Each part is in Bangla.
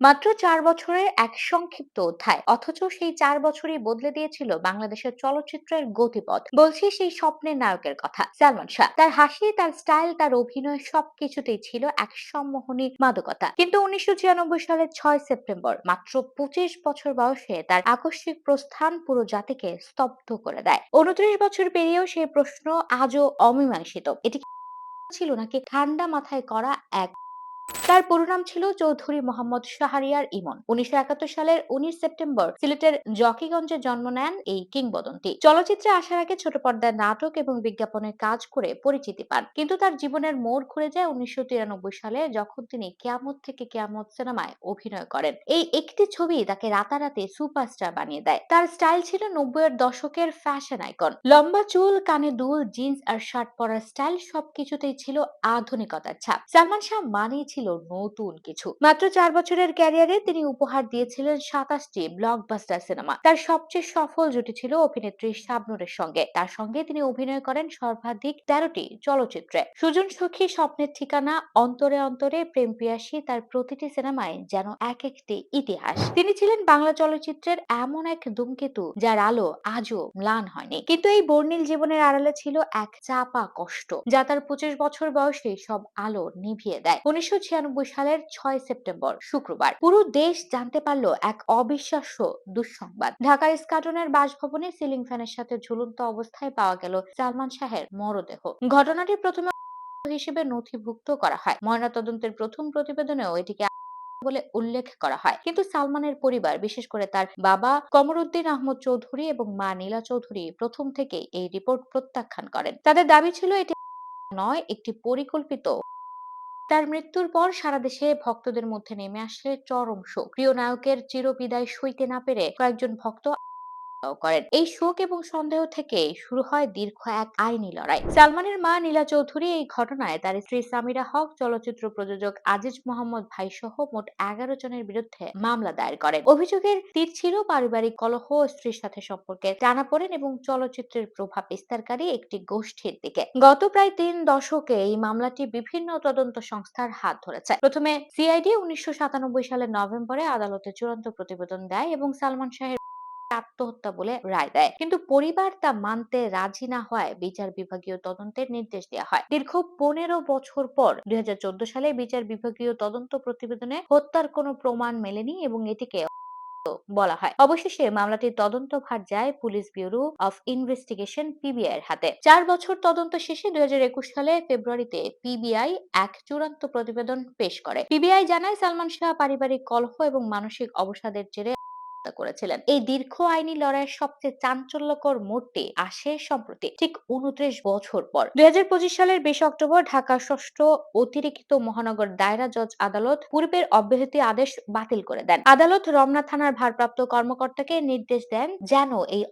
মাত্র চার বছরের এক সংক্ষিপ্ত অধ্যায়। অথচ সেই চার বছরই বদলে দিয়েছিল বাংলাদেশের চলচ্চিত্রের গতিপথ। বলছি সেই স্বপ্নের নায়কের কথা, সালমান শাহ। তার হাসি, তার স্টাইল, তার অভিনয় সবকিছুতেই ছিল এক সম্মোহনী মাদকতা। কিন্তু উনিশশো ছিয়ানব্বই সালের ছয় সেপ্টেম্বর মাত্র পঁচিশ বছর বয়সে তার আকস্মিক প্রস্থান পুরো জাতিকে স্তব্ধ করে দেয়। উনত্রিশ বছর পেরিয়েও সেই প্রশ্ন আজও অমীমাংসিত। এটি ছিল নাকি ঠান্ডা মাথায় করা এক তার পুরো নাম ছিল চৌধুরী মোহাম্মদ শাহরিয়ার ইমন। উনিশশো একাত্তর সালের উনিশ সেপ্টেম্বর সিলেটের জকিগঞ্জে জন্ম নেন এই কিংবদন্তি। চলচ্চিত্রে আসার আগে ছোট পর্দার নাটক এবং বিজ্ঞাপনের কাজ করে পরিচিতি পান। কিন্তু তার জীবনের মোড় ঘুরে যায় উনিশশো সালে যখন তিনি কেয়ামত থেকে কেয়ামত সিনেমায় অভিনয় করেন। এই একটি ছবি তাকে রাতারাতি সুপারস্টার বানিয়ে দেয়। তার স্টাইল ছিল নব্বইয়ের দশকের ফ্যাশন আইকন। লম্বা চুল, কানে দুল, জিন্স আর শার্ট পরার স্টাইল সবকিছুতেই ছিল আধুনিকতার ছাপ। সালমান শাহ মানেই ছিল নতুন কিছু। মাত্র চার বছরের ক্যারিয়ারে তিনি উপহার দিয়েছিলেন সাতাশটি ব্লকবাস্টার সিনেমা তার সবচেয়ে সফল জুটি ছিল অভিনেত্রী শাবনুরের সঙ্গে। তার সঙ্গে তিনি অভিনয় করেন সর্বাধিক তেরোটি চলচ্চিত্রে। সুজন সখী স্বপ্নের ঠিকানা, অন্তরে অন্তরে প্রেম পিয়াসী তার প্রতিটি সিনেমায় যেন এক একটি ইতিহাস। তিনি ছিলেন বাংলা চলচ্চিত্রের এমন এক ধূমকেতু, যার আলো আজও ম্লান হয়নি। কিন্তু এই বর্ণিল জীবনের আড়ালে ছিল এক চাপা কষ্ট, যা তার পঁচিশ বছর বয়সে সব আলো নিভিয়ে দেয়। উনিশশো সালের ছয় সেপ্টেম্বর, শুক্রবার। পুরো দেশ জানতে পারল এক অবিশ্বাস্য দুঃসংবাদ। ঢাকার স্কাটনের বাসভবনে সিলিং ফ্যানের সাথে ঝুলন্ত অবস্থায় পাওয়া গেল সালমান শাহের মরদেহ। ঘটনাটি প্রথমে হিসেবে নথিভুক্ত করা হয়। ময়নাতদন্তের প্রথম প্রতিবেদনেও এটিকে বলে উল্লেখ করা হয়। কিন্তু সালমানের পরিবার, বিশেষ করে তার বাবা কমরুদ্দিন আহমদ চৌধুরী এবং মা নীলা চৌধুরী প্রথম থেকে এই রিপোর্ট প্রত্যাখ্যান করেন। তাদের দাবি ছিল এটি নয়, একটি পরিকল্পিত তার মৃত্যুর পর সারা দেশে ভক্তদের মধ্যে নেমে আসে চরম শোক। প্রিয় নায়কের চিরবিদায় সইতে না পেরে কয়েকজন ভক্ত করেন। এই শোক এবং সন্দেহ থেকে শুরু হয় দীর্ঘ এক আইনি লড়াই। সালমানের মা নীলা চৌধুরী এই ঘটনায় তার স্ত্রী সামিরা হক, চলচ্চিত্র প্রযোজক আজিজ মোহাম্মদ ভাই সহ মোট এগারো জনের বিরুদ্ধে মামলা দায়ের করেন। অভিযোগের তীর ছিল পারিবারিক কলহ স্ত্রীর সাথে সম্পর্কে টানাপোড়েন এবং চলচ্চিত্রের প্রভাব বিস্তারকারী একটি গোষ্ঠীর দিকে। গত প্রায় তিন দশকে এই মামলাটি বিভিন্ন তদন্ত সংস্থার হাত ধরেছে। প্রথমে সিআইডি উনিশশো সালের নভেম্বরে আদালতে চূড়ান্ত প্রতিবেদন দেয় এবং সালমান শাহের আত্মহত্যা বলে রায় দেয়। কিন্তু পরিবার তা মানতে রাজি না হওয়ায় বিচার বিভাগীয় তদন্তের নির্দেশ দেওয়া হয়। দীর্ঘ পনেরো বছর পর দুই সালে বিচার বিভাগীয় তদন্ত প্রতিবেদনে হত্যার কোনো প্রমাণ মেলেনি এবং এটিকে বলা হয়। অবশেষে মামলাটির তদন্ত ভার যায় police bureau of investigation PBI হাতে। চার বছর তদন্ত শেষে দুই হাজার একুশ সালে ফেব্রুয়ারিতে পিবিআই এক চূড়ান্ত প্রতিবেদন পেশ করে। পিবিআই জানায়, সালমান শাহ পারিবারিক কলহ এবং মানসিক অবসাদের জেরে হত্যা করেছিলেন। এই দীর্ঘ আইনি লড়াইয়ের সবচেয়ে চাঞ্চল্যকর মোড়টি আসে সম্প্রতি ঠিক উনত্রিশ বছর পর। দুই হাজার পঁচিশ সালের বিশ অক্টোবর ঢাকা ষষ্ঠ অতিরিক্ত মহানগর দায়রা জজ আদালত পূর্বের অব্যাহতি আদেশ বাতিল করে দেন। আদালত রমনা থানার ভারপ্রাপ্ত কর্মকর্তাকে নির্দেশ দেন যেন এই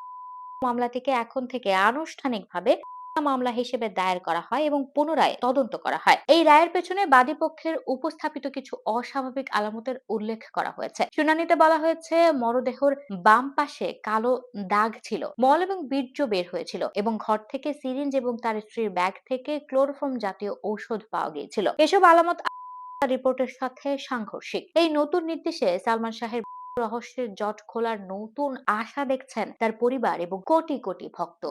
মামলাটিকে এখন থেকে আনুষ্ঠানিকভাবে মামলা হিসেবে দায়ের করা হয় এবং পুনরায় তদন্ত করা হয়। এই রায়ের পেছনে বাদী পক্ষের উপস্থাপিত কিছু অস্বাভাবিক আলামতের উল্লেখ করা হয়েছে। শুনানিতে বলা হয়েছে, মরদেহর বাম পাশে কালো দাগ ছিল, মল এবং বীর্য বের হয়েছিল এবং ঘর থেকে সিরিঞ্জ এবং তার স্ত্রীর ব্যাগ থেকে ক্লোরোফর্ম জাতীয় ঔষধ পাওয়া গিয়েছিল। এসব আলামত রিপোর্টের সাথে সাংঘর্ষিক। এই নতুন নির্দেশে সালমান শাহের রহস্যের জট খোলার নতুন আশা দেখছেন তার পরিবার এবং কোটি কোটি ভক্ত।